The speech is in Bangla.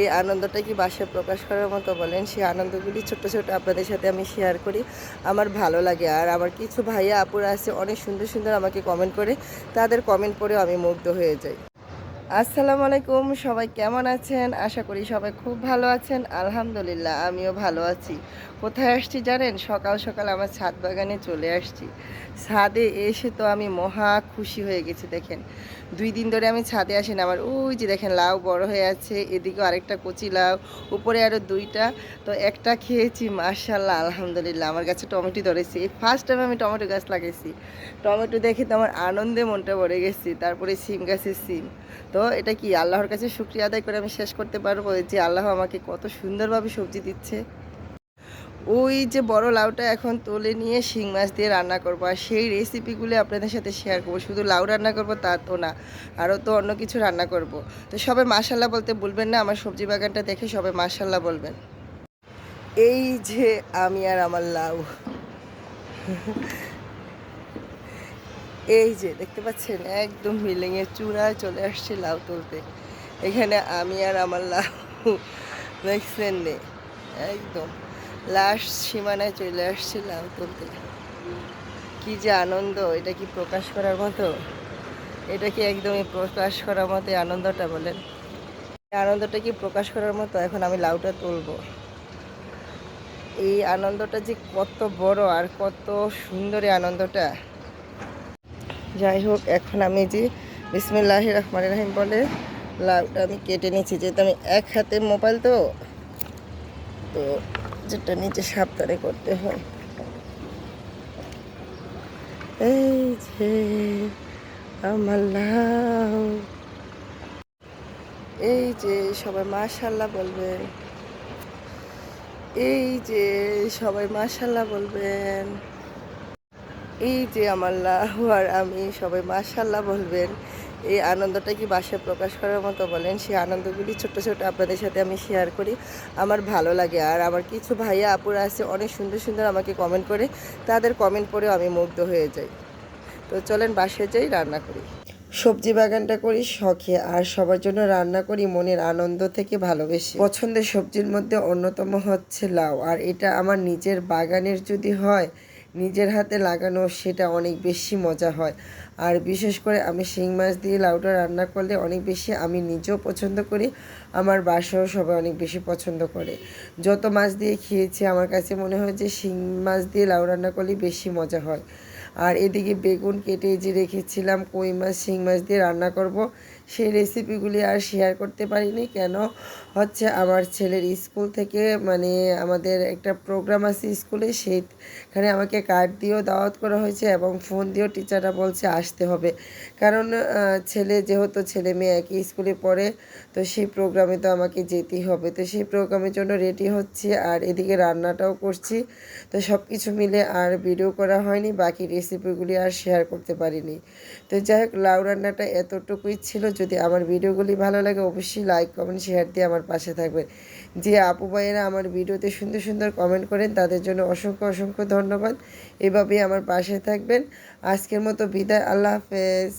এই আনন্দটা কি বাসায় প্রকাশ করার মতো বলেন? সেই আনন্দগুলি ছোট ছোট আপনাদের সাথে আমি শেয়ার করি। আমার ভালো লাগে। আর আমার কিছু ভাইয়া আপুরা আছে, অনেক সুন্দর সুন্দর আমাকে কমেন্ট করে। তাদের কমেন্ট পড়েও আমি মুগ্ধ হয়ে যাই। আসসালামু আলাইকুম, সবাই কেমন আছেন? আশা করি সবাই খুব ভালো আছেন। আলহামদুলিল্লাহ, আমিও ভালো আছি। কোথায় আসছি জানেন? সকাল সকাল আমার ছাদ বাগানে চলে আসছি। ছাদে এসে তো আমি মহা খুশি হয়ে গেছি, দেখেন। দুই দিন ধরে আমি ছাদে আসি না, আমার ওই যে দেখেন লাউ বড় হয়ে আছে, এদিকেও আরেকটা কচি লাউ, উপরে আরও দুইটা। তো একটা খেয়েছি মার্শাল্লাহ আলহামদুলিল্লাহ, আমার গাছে টমেটো ধরেছি। এই ফার্স্ট টাইম আমি টমেটো গাছ লাগাইছি। টমেটো দেখে তো আমার আনন্দে মনটা ভরে গেছি, তারপরে সিম গাছের সিম। তো এটা কি আল্লাহর কাছে শুক্রিয়া আদায় করে আমি শেষ করতে পারব? যে আল্লাহ আমাকে কত সুন্দরভাবে সবজি দিচ্ছে। ওই যে বড় লাউটা এখন তুলে নিয়ে শিং মাছ দিয়ে রান্না করব। আর সেই রেসিপিগুলো আপনাদের সাথে শেয়ার করব। শুধু লাউ রান্না করব, তা তো না। আরও তো অন্য কিছু রান্না করব। তো সবাই মাশাল্লাহ বলতে বলবেন না, আমার সবজি বাগানটা দেখে সবাই মাশাল্লাহ বলবেন। এই যে আমি আর আমার লাউ। এই যে, দেখতে পাচ্ছেন? একদম বিল্ডিংয়ের চূড়ায় চলে আসছে লাউ তুলতে। এখানে আমি আর আমার লাউ দেখছেন নে। একদম। লাস্ট সীমানায় চলে আসছে লাউ তুলতে। কি যে আনন্দ, এটা কি প্রকাশ করার মতো? এটা কি একদমই প্রকাশ করার মতো আনন্দটা বলেন? আনন্দটা কি প্রকাশ করার মতো? এখন আমি লাউটা তুলবো। এই আনন্দটা যে কত বড় আর কত সুন্দর আনন্দটা। যাই হোক এখন আমি যে বিসমিল্লাহ রহমান রাহিম বলে লাউটা আমি কেটে নিচ্ছি যেহেতু আমি এক হাতে মোবাইল তো তো যেটা নিচে সাবধানে করতে হয়। এই যে আমার লাউ। এই যে সবাই মাশাল্লাহ বলবেন। এই যে সবাই মাশাল্লাহ বলবেন। এই যে আমার লাউ আর আমি সবাই মাশাল্লাহ বলবেন, এই আনন্দটা কি বাসায় প্রকাশ করার মতো বলেন? সেই আনন্দগুলি ছোট ছোট আপনাদের সাথে আমি শেয়ার করি। আমার ভালো লাগে। আর আমার কিছু ভাইয়া আপুরা আছে, অনেক সুন্দর সুন্দর আমাকে কমেন্ট করে, তাদের কমেন্ট পড়েও আমি মুগ্ধ হয়ে যাই। তো চলেন বাসায় যাই, রান্না করি। সবজি বাগানটা করি শখে, আর সবার জন্য রান্না করি মনের আনন্দ থেকে ভালোবেসে। পছন্দের সবজির মধ্যে অন্যতম হচ্ছে লাউ। আর এটা আমার নিজের বাগানের যদি হয় নিজের হাতে লাগানো, সেটা অনেক বেশি মজা হয়। আর বিশেষ করে আমি শিং মাছ দিয়ে লাউটা রান্না করলে অনেক বেশি আমি নিজেও পছন্দ করি, আমার বাসাও সবাই অনেক বেশি পছন্দ করে। যত মাছ দিয়ে খেয়েছি, আমার কাছে মনে হয় যে শিং মাছ দিয়ে লাউ রান্না করলে বেশি মজা হয়। আর এদিকে বেগুন কেটে যে রেখেছিলাম, কই মাছ, শিং মাছ দিয়ে রান্না করব সেই রেসিপিগুলি আর শেয়ার করতে পারিনি। কেন? হচ্ছে আমার ছেলের স্কুল থেকে মানে আমাদের একটা প্রোগ্রাম আছে স্কুলে সেইখানে আমাকে কার্ড দিয়েও দাওয়াত করা হয়েছে এবং ফোন দিয়েও টিচাররা বলছে আসতে হবে। কারণ ছেলে যেহেতু ছেলে মেয়ে একই স্কুলে পড়ে, তো সেই প্রোগ্রামে তো আমাকে যেতেই হবে। তো সেই প্রোগ্রামের জন্য রেডি হচ্ছি আর এদিকে রান্নাটাও করছি। তো সব কিছু মিলে আর ভিডিও করা হয়নি, বাকি রেসিপিগুলি আর শেয়ার করতে পারিনি। তো যাই হোক, লাউ রান্নাটা এতটুকুই ছিল। যদি আমার ভিডিওগুলি ভালো লাগে, অবশ্যই লাইক কমেন্ট শেয়ার দিয়ে আমার পাশে থাকবেন। যে আপু ভাইয়েরা আমার ভিডিওতে সুন্দর সুন্দর কমেন্ট করেন, তাদের জন্য অসংখ্য অসংখ্য ধন্যবাদ। এভাবেই আমার পাশে থাকবেন। আজকের মতো বিদায়, আল্লাহ হাফেজ।